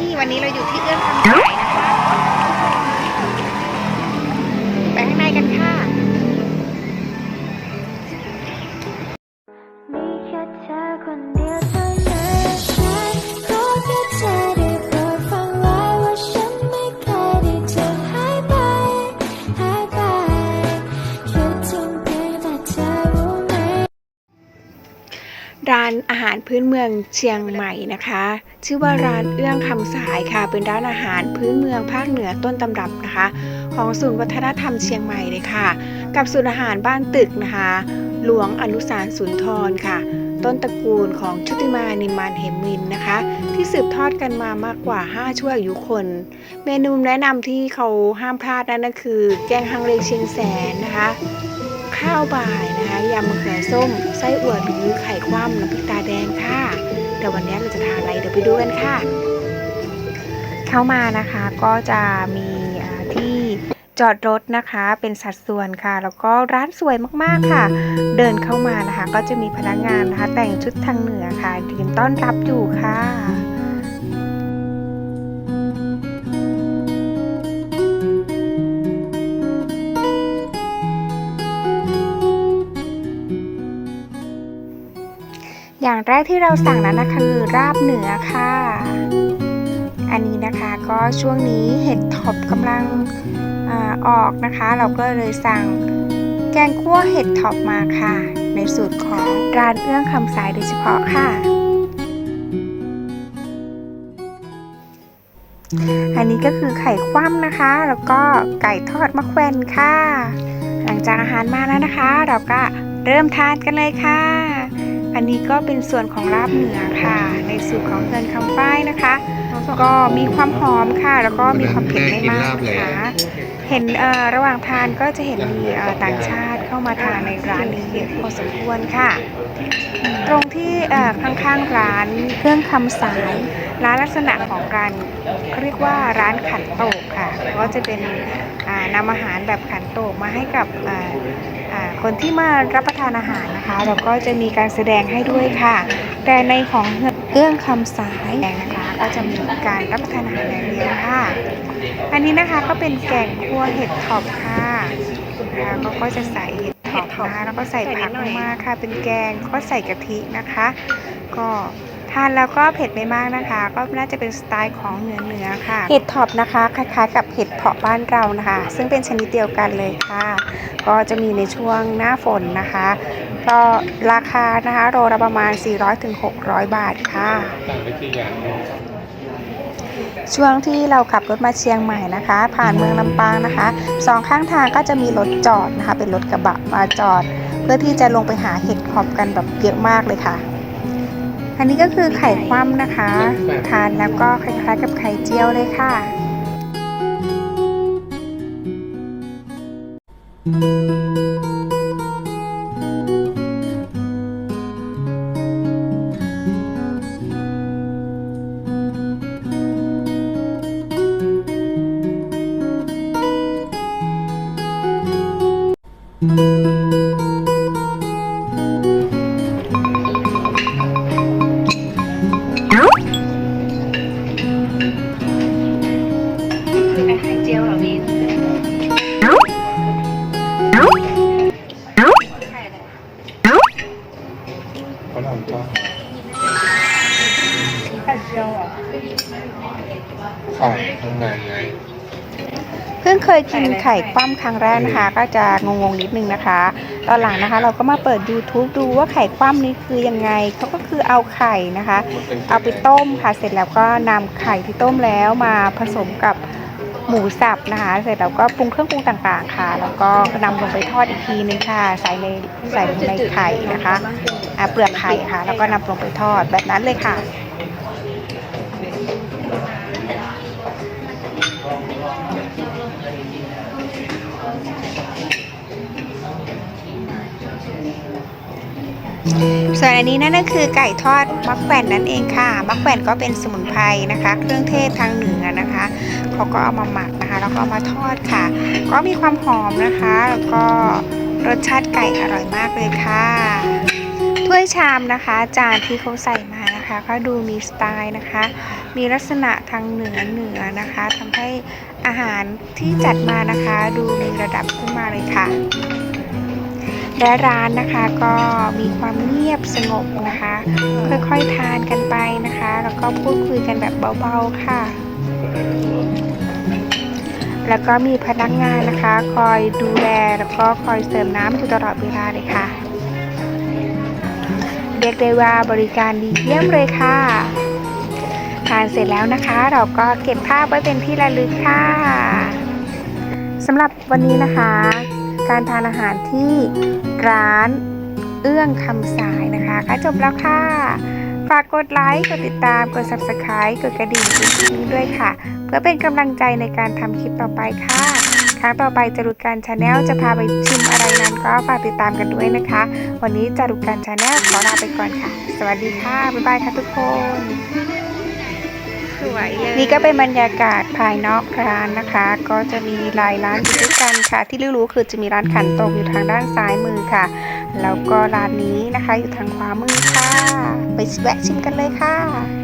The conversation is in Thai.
นี่วันนี้เราอยู่ที่เอื้อมคำสายนะคะไปข้างในกันค่ะมีแค่เธอคนเดียว ร้านอาหารพื้นเมืองเชียงใหม่นะคะ ชื่อว่าร้านเอื้องคำสายค่ะ เป็นร้านอาหารพื้นเมืองภาคเหนือต้นตำรับนะคะ ของศูนย์วัฒนธรรมเชียงใหม่เลยค่ะ กับศูนย์อาหารบ้านตึกนะคะ หลวงอนุสารสุนทรค่ะ ต้นตระกูลของชุติมานิมานเหมินนะคะ ที่สืบทอดกันมามากกว่า 5 ชั่วอายุคน เมนูแนะนำที่เขาห้ามพลาดนั่นก็คือ แกงฮังเลเชียงแสนนะคะ ข้าวบ่ายนะคะยำมะเขือส้ม ไส้อั่วหรือไข่คว่ำน้ำพริกตาแดงค่ะเดี๋ยววันนี้เราจะทานอะไรเดี๋ยวไปดูกันค่ะ เข้ามานะคะก็จะมีที่จอดรถนะคะเป็นสัดส่วนค่ะ แล้วก็ร้านสวยมากๆค่ะ เดินเข้ามานะคะ ก็จะมีพนักงานนะคะ แต่งชุดทางเหนือค่ะยืนต้อนรับอยู่ค่ะ อย่างแรกที่เราสั่งนั้นนะคะคือราบเหนือค่ะ อันนี้นะคะก็ช่วงนี้เห็ดถอบกำลังอออกนะคะ เราก็เลยสั่งแกงคั่วเห็ดถอบมาค่ะ ในสูตรของร้านเอื้องคำสายโดยเฉพาะค่ะ อันนี้ก็คือไข่คว่ำนะคะ แล้วก็ไก่ทอดมะแขวนค่ะ หลังจากอาหารมาแล้วนะคะ เราก็เริ่มทานกันเลยค่ะ อันนี้ก็เป็นส่วนของลาบเหนือค่ะ ในสูตรของเฮือนคำป้ายนะคะ ก็มีความหอมค่ะ แล้วก็มีความเผ็ดไม่มากนะคะ เห็นเอ่อระหว่างทานก็จะเห็นมีเอ่อต่างชาติ เข้ามาทานในร้านนี้เยอะพอสมควรค่ะ ตรงที่เอ่อข้างๆร้านเครื่องคำสาย ร้านลักษณะของการเขาเรียกว่าร้านขันโตกค่ะ ก็จะเป็นอ่านำอาหารแบบขันโตกมาให้กับอ่าอ่าคนที่มารับประทานอาหารนะคะแล้วก็จะมีการแสดงให้ด้วยค่ะ แต่ในของเอื้องคำสายนะคะ ก็จะมีการรับประทานอาหารอย่างเดียวค่ะ อันนี้นะคะก็เป็นแกงคั่วเห็ดถอบค่ะ นะคะก็ก็จะใส่เห็ดถอบนะคะแล้วก็ใส่ผักลงมาค่ะ เป็นแกงก็ใส่กะทินะคะ ก็ทานแล้วก็เผ็ดไม่มากนะคะ ก็น่าจะเป็นสไตล์ของเหนือเหนือค่ะ เห็ดถอบนะคะ คล้ายๆ กับเห็ดเพาะบ้านเรานะคะ ซึ่งเป็นชนิดเดียวกันเลยค่ะ ก็จะมีในช่วงหน้าฝนนะคะก็ราคานะคะโลละประมาณ 400-600 บาทค่ะ ช่วงที่เราขับรถมาเชียงใหม่นะคะ ผ่านเมืองลำปางนะคะสองข้างทางก็จะมีรถจอดนะคะ เป็นรถกระบะมาจอด เพื่อที่จะลงไปหาเห็ดหอบกันแบบเยอะมากเลยค่ะ อันนี้ก็คือไข่คว่ำนะคะ ทานแล้วก็คล้ายๆกับไข่เจียวเลยค่ะคือ ไข่เจียวเหรอมินไข่อะไรเขาทำก็ไข่เจียวเหรอไข่ข้างในไง เพิ่งเคยกินไข่คว่ำครั้งแรกนะคะ ก็จะงงๆนิดนึงนะคะ ตอนหลังนะคะเราก็มาเปิด YouTube ดูว่าไข่คว่ำนี้คือยังไงเขาก็คือเอาไข่นะคะมันเป็นเอาไปต้มค่ะ เสร็จแล้วก็นำไข่ที่ต้มแล้วมาผสมกับหมูสับนะคะ เสร็จแล้วก็ปรุงเครื่องปรุงต่างๆค่ะ แล้วก็นำลงไปทอดอีกทีนึงค่ะ ใส่ในใส่ลงในไข่นะคะอะเปลือกไข่ค่ะ แล้วก็นำลงไปทอดแบบนั้นเลยค่ะ ส่วนอันนี้นั่นก็คือไก่ทอดมักแขวนนั่นเองค่ะ มักแขวนก็เป็นสมุนไพรนะคะ เครื่องเทศทางเหนือนะคะเขาก็เอามาหมักนะคะแล้วก็มาทอดค่ะ ก็มีความหอมนะคะ แล้วก็รสชาติไก่อร่อยมากเลยค่ะถ้วยชามนะคะ จานที่เขาใส่มานะคะ ก็ดูมีสไตล์นะคะ มีลักษณะทางเหนือเหนือนะคะทำให้อาหารที่จัดมานะคะ ดูมีระดับขึ้นมาเลยค่ะ และร้านนะคะก็มีความเงียบสงบนะคะ ค่อยๆทานกันไปนะคะ แล้วก็พูดคุยกันแบบเบาๆค่ะ แล้วก็มีพนักงานนะคะ คอยดูแลแล้วก็คอยเสิร์ฟน้ำอยู่ตลอดเวลาเลยค่ะ เรียกได้ว่าบริการดีเยี่ยมเลยค่ะทานเสร็จแล้วนะคะ เราก็เก็บภาพไว้เป็นที่ระลึกค่ะสำหรับวันนี้นะคะ การทานอาหารที่ร้านเอื้องคำสายนะคะก็จบแล้วค่ะ ฝากกดไลค์ กดติดตาม กด subscribe กดกระดิ่งติ๊งๆด้วยค่ะ เพื่อเป็นกำลังใจในการทำคลิปต่อไปค่ะ ครั้งต่อไปจรุการชาแนลจะพาไปชิมอะไรนั้นก็ฝากติดตามกันด้วยนะคะ วันนี้จรุการชาแนลขอลาไปก่อนค่ะ สวัสดีค่ะ บ๊ายบายค่ะทุกคน วยเลยนี่ก็เป็นบรรยากาศภายนอกร้านนะคะ ก็จะมีหลายร้านอยู่ด้วยกันค่ะ ที่รู้ๆคือจะมีร้านขันโตกอยู่ทางด้านซ้ายมือค่ะ แล้วก็ร้านนี้นะคะอยู่ทางขวามือค่ะ ไปแวะชิมกันเลยค่ะ